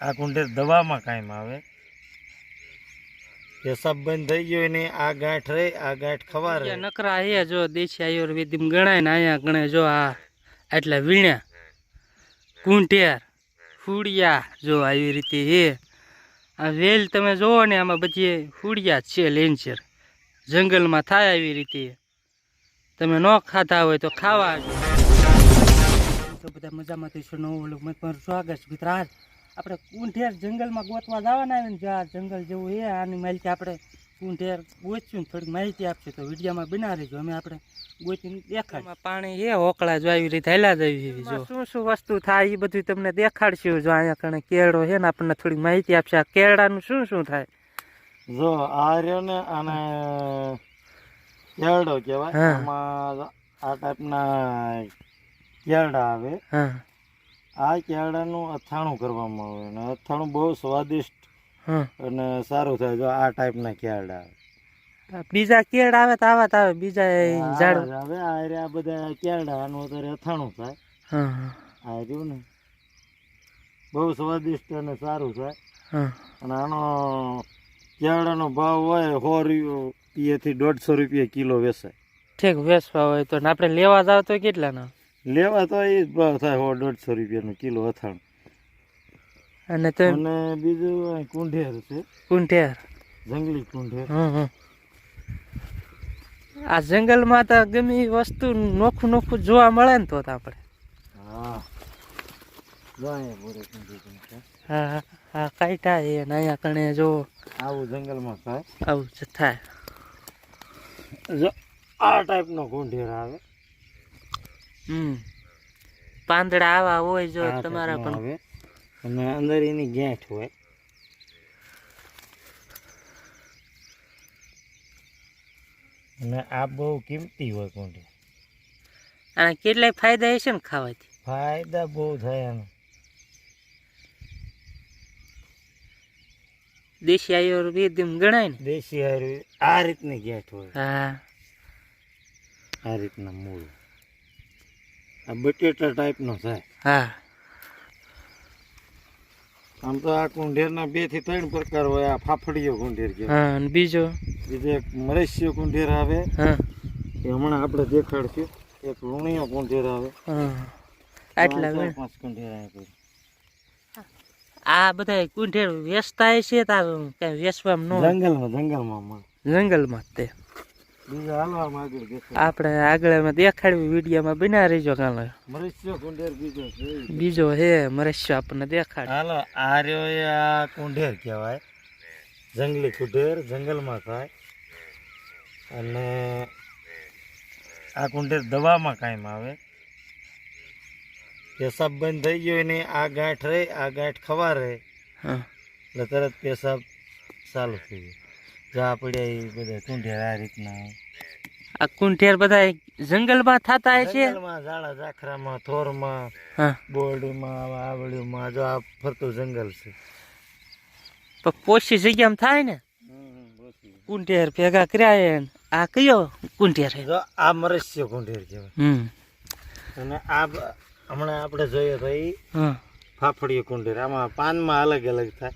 આ કુંડેર દવામાં કાયમ આવે. પેશાબ બંધ થઈ ગયો ને આ ગાંઠ રહી આ ગાંઠ ખવા રહી નકરા અહીંયા જો દેશી આયુર્વેદિક ગણાય ને અહીંયા ગણે જો આ આટલા વીણ્યા કુંઢેર ફૂડિયા જો આવી રીતે હે આ વેલ તમે જોવો ને આમાં બધી ફૂડિયા છે લેન્ચર. જંગલમાં થાય આવી રીતે. તમે ન ખાતા હોય તો ખાવા તો બધા મજામાં તો નવું મત મારું સ્વાગત છે મિત્ર આજ આપણે કુંઢેર જંગલમાં ગોતવા જવાના આવે ને જો આ જંગલ જેવું એ આની માહિતી આપણે કુંઢેર ગોચ્યું થોડીક માહિતી આપશે. તો વિડીયોમાં બના રહીશું અમે આપણે ગોચીને દેખાડ પાણી એ હોકળા જો આવી રીતે હેલા જ આવી જો. શું શું વસ્તુ થાય એ બધું તમને દેખાડશું. જો અહીંયા કણે કેળો છે ને આપણને થોડીક માહિતી આપશે. આ કેળાનું શું શું થાય? જો આ રહ્યો ને અને કેળડો કહેવાય. આમાં આ ટાઈપના કેળડા આવે. હા. આ કેળડાનું અથાણું કરવામાં આવે અને અથાણું બહુ સ્વાદિષ્ટ અને સારું થાય જો આ ટાઈપના કેળડા આવે. બીજા કેળ આવે તો આવા આવે બીજા ઝાડ. આવે આ આ બધા કેળડા આનું અત્યારે અથાણું થાય. આ રહ્યું ને બહુ સ્વાદિષ્ટ અને સારું થાય. હા. અને આનો કેળાનો ભાવ હોય સો રૂપિયાથી દોઢસો રૂપિયા કિલો વેચાય. ઠીક વેચવા હોય તો આપણે લેવા જાવ તો કેટલાના? લેવા તો એ જ ભાવ થાય હો દોઢસો રૂપિયાનો કિલો અથાણું. અને તો અને બીજું કુંઢેર છે. કુંઠેર જંગલી કુંઢેર. હં હં. આ જંગલમાં તો ગમે એ વસ્તુ નોખું નોખું જોવા મળે ને તો આપણે. હા. કુંઢેર. હા હા હા એ ને અહીંયા કણે જો આવું જંગલમાં થાય. આવું જ થાય. જો આ ટાઈપનો કુંઢેર આવે. પાંદડા આવા હોય જો તમારા પણ. અને અંદર એની ગાંઠ હોય. અને આ બહુ કિંમતી હોય કુંડી અને કેટલાય ફાયદા હશે ને ખાવાથી? ફાયદા બહુ થાય એનો. દેશી આયુર્વેદ એમ ગણાય ને? દેશી આયુર્વેદ આ રીતની ગેંઠ હોય. હા. આ રીતના મૂળ. આ બટેટા ટાઈપનો થાય હા. આમ તો આ કુંઢેરના બેથી ત્રણ પ્રકાર હોય આ ફાફડીયો કુંઢેર કે હા અને બીજો? બીજો એક મરેશિયો કુંઢેર આવે. હા. એ હમણાં આપણે દેખાડશું. એક લુણીયો કુંઢેર આવે. હા. આટલા પાંચ કુંઢેર આવે આ બધા કુંઠેર વેચતા છે તા વેચવામાં ન જંગલમાં જંગલમાં જંગલમાં તે બીજા હાલવામાં આગળ દેખાય આપણે આગળ એમાં દેખાડવી વિડીયોમાં બિના રહીજો કાલે. બીજો હે મરેશિયો આપણને દેખાડ. હાલો આર્યો એ આ કુંઢેર કહેવાય. જંગલી કુંઢેર જંગલમાં થાય અને આ કુંઢેર દવામાં કાયમ આવે. પેશાબ બંધ થઈ ગયો ને આ ગાંઠ રહી આ ગાંઠ ખવા રહે એટલે તરત પેશાબ ચાલુ થઈ જાય જા પડ્યા એ બધા કુંઢેર આ રીતના. આ કુંઠેર બધા જંગલમાં થતા છે? જંગલમાં ઝાડા ઝાખરામાં થોરમાં બોરડીમાં આવડીમાં જો આ ફરતું જંગલ છે. પણ જગ્યા જગ્યામાં થાય ને? કુંઠેર ભેગા કર્યા આ કયો કુંઠેર જો આ મરસ્ય કુંઠેર કહેવાય. હમ. અને આ હમણાં આપણે જોઈએ ભાઈ ફાફડીયો કુંઠેર આમાં પાનમાં અલગ અલગ થાય.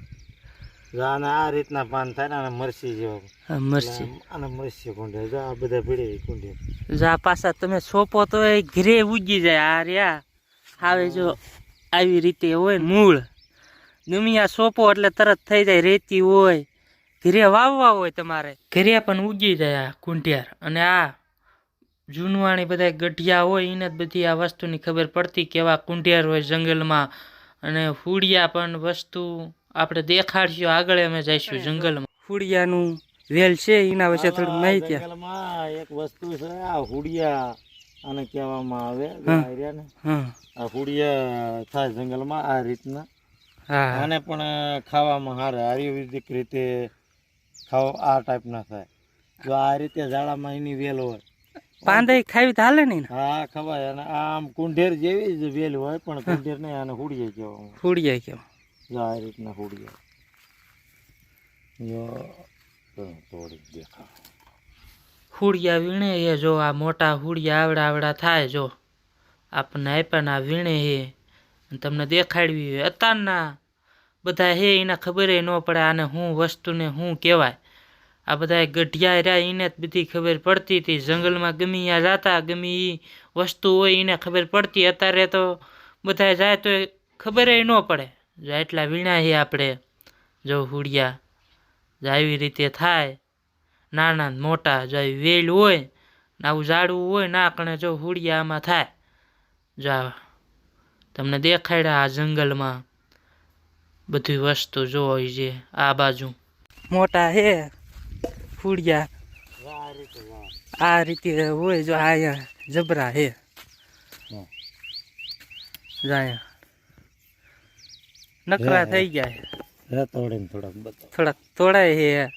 આને આ રીતના પાન થાય ને મરસી જેવા મરસી. અને મરસી કુંડે. જો આ બધા ભીડે કુંઢેર જા પાછા તમે સોપો તો એ ઘરે ઉગી જાય આ રહ્યા. આવે જો આવી રીતે હોય મૂળ. દુમિયા સોપો એટલે તરત થઈ જાય રેતી હોય. ઘરે વાવવા હોય તમારે. ઘરે પણ ઉગી જાય આ કુંઢિયાર. અને આ જૂનવાણી બધા ગઢિયા હોય એને જ બધી આ વસ્તુની ખબર પડતી કેવા કુંઢિયાર હોય જંગલમાં. અને ફૂડિયા પણ વસ્તુ આપણે દેખાડશું આગળ અમે જઈશું જંગલમાં. હુડિયાનું વેલ છે એના વિશે થોડી માહિતી. એક વસ્તુ છે આ હુડિયા આને કહેવામાં આવે આ ને આ હુડિયા થાય જંગલમાં આ રીતના. હા આને પણ ખાવામાં હારે આયુર્વેદિક રીતે ખાવ આ ટાઈપના થાય. જો આ રીતે ઝાડામાં એની વેલ હોય. પાંદે ખાવી ચાલે હાલે ને? હા ખવાય. અને આમ કુંઢેર જેવી જ વેલ હોય પણ કુંઢેર નહીં આને હુડિયા કહેવામાં ફૂડિયા કેવા જો આ રીતના હુડિયા જો દેખાવ ફૂડિયા વીણે હે જો આ મોટા હુડિયા આવડા આવડા થાય જો. આપણને આપ્યા ના વીણે હે. તમને દેખાડવી હોય. અત્યારના બધા હે એને ખબર ન પડે આને શું વસ્તુને શું કહેવાય. આ બધા ગઢિયા રહ્યા એને જ બધી ખબર પડતી હતી. જંગલમાં ગમી ત્યાં જતા ગમી એ વસ્તુ હોય એને ખબર પડતી. અત્યારે તો બધા જાય તો ખબર ન પડે. જો એટલા વીણા છે આપણે જો હુડિયા જો આવી રીતે થાય નાના મોટા જો વેલ હોય ને આવું ઝાડવું હોય ના કણે જો હુડિયા આમાં થાય. જો તમને દેખાડ્યા આ જંગલમાં બધી વસ્તુ જોઈ છે આ બાજુ. મોટા હે હુડિયા. આ રીતે આ રીતે હોય જો આયા જબરા હે. હમ. નકરા થઈ ગયા રતોડીને થોડાક બતાવો. થોડાક તોડાય હે.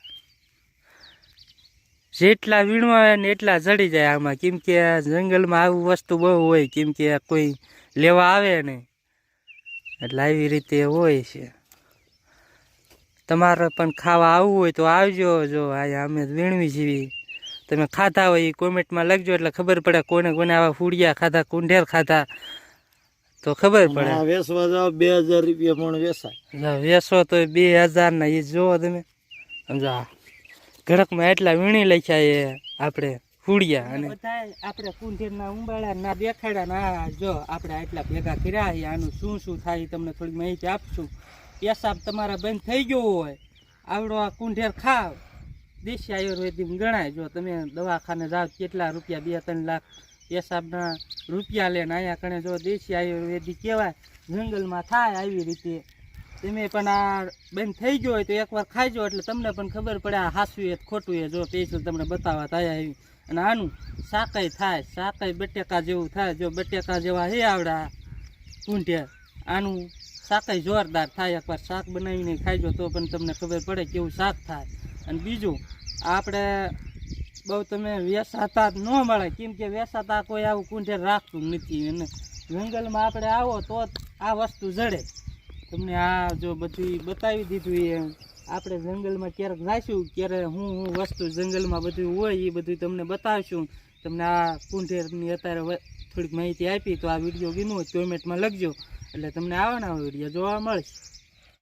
જેટલા વીણવા આવે ને એટલા જડી જાય આમાં. કેમ કે જંગલમાં આવું વસ્તુ બહુ હોય કેમ કે કોઈ લેવા આવે નહીં. એટલે આવી રીતે હોય છે. તમારે પણ ખાવા આવવું હોય તો આવજો. જો અહીંયા અમે વીણવી જીવી તમે ખાધા હોય એ કોમેન્ટમાં લખજો એટલે ખબર પડે કોને કોને આવા ફૂડિયા ખાધા કુંઢેર ખાધા. તો ખબર પડે. વેસવા જાવ બે હજાર રૂપિયા પણ વેસાય. વેસો તો બે હજાર ના એ જોવો તમે. સમજો ઘડકમાં એટલા વીણી લખ્યા એ આપણે ફૂડિયા અને આપણે કુંઢેરના ઉંબાળા ના દેખાડા ના જો આપણે આટલા ભેગા કર્યા છે આનું શું શું થાય તમને થોડી માહિતી આપશું. પેશાબ તમારા બંધ થઈ ગયો હોય આવડો આ કુંઢેર ખાવ. દેશી આયુર્વેદિક ગણાય જો તમે દવાખાને જાઓ કેટલા રૂપિયા બે ત્રણ લાખ પેશાબના રૂપિયા લઈને અહીંયા કણે જો દેશી આયુર્વેદિક કહેવાય, જંગલમાં થાય આવી રીતે. તમે પણ આ બંધ થઈ ગયો હોય તો એકવાર ખાઈજો એટલે તમને પણ ખબર પડે આ હાસું એ ખોટું એ જો પેશલ તમને બતાવવા થાય આવી. અને આનું શાકાઈ થાય શાકાઈ બટેકા જેવું થાય, જો બટેકા જેવા હે આવડા ઊંઢે આનું શાકાઈ જોરદાર થાય. એકવાર શાક બનાવીને ખાઈજો તો પણ તમને ખબર પડે કેવું શાક થાય. અને બીજું, આપણે બહુ તમે વેસાતા ન મળે. કેમ કે વેસાતા કોઈ આવું કુંઢેર રાખતું નથી. અને જંગલમાં આપણે આવો તો આ વસ્તુ જડે. તમને આ જો બધું બતાવી દીધું એ. આપણે જંગલમાં ક્યારેક જાઈશું ક્યારે હું હું વસ્તુ જંગલમાં બધું હોય એ બધું તમને બતાવશું. તમને આ કુંઠેરની અત્યારે થોડીક માહિતી આપી તો આ વીડિયો ગીમો હોય કોમેન્ટમાં લખજો. એટલે તમને આવાના વીડિયો જોવા મળશે.